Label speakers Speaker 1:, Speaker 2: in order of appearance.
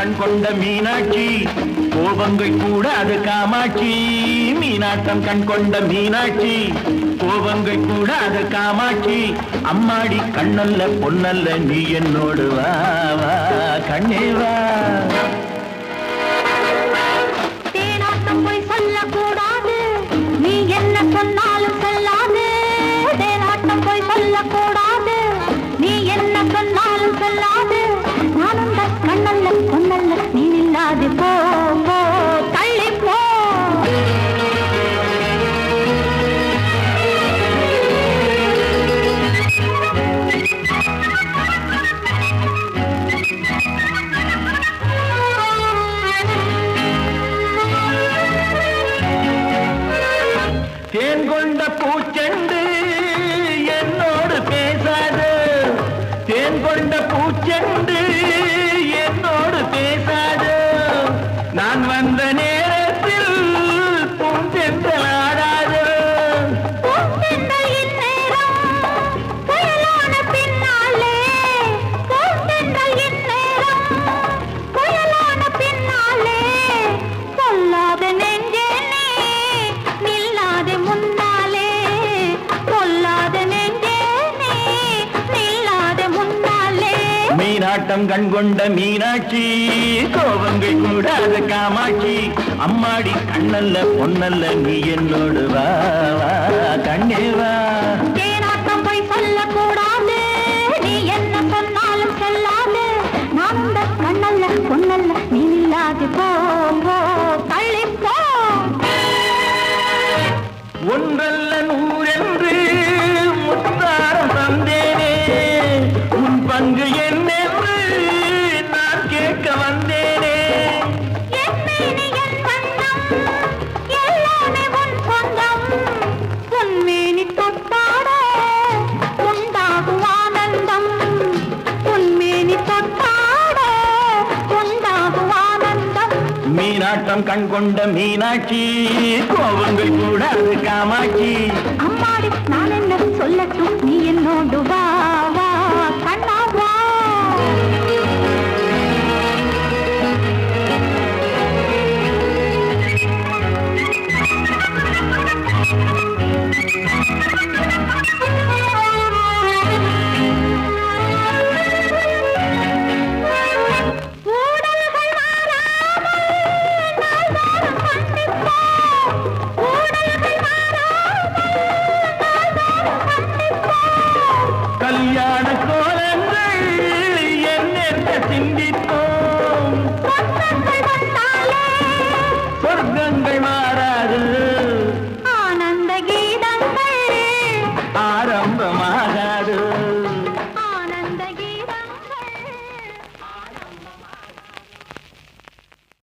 Speaker 1: கண் கொண்ட மீனாட்சி கோபங்கள் கூட அது காமாட்சி. மீனாட்டம் கண் கொண்ட மீனாட்சி கோபங்கள் கூட அது காமாட்சி. அம்மாடி கண்ணல்ல பொன்னல்ல நீ என்னோடு வா கண்ணேவா நீராட்டம் கண்கொண்ட மீனாட்சி கோபங்கள் கூடாத காமாட்சி. அம்மாடி கண்ணல்ல பொன்னல்ல நீ என்னோடு வா
Speaker 2: கண்ணேவா
Speaker 1: கோட்டம் கண் கொண்ட மீனாட்சி கோபங்கள் கூடாது காமாட்சி.
Speaker 2: அம்மாடி நான் என்ன சொல்லட்டும் நீ என்னோடு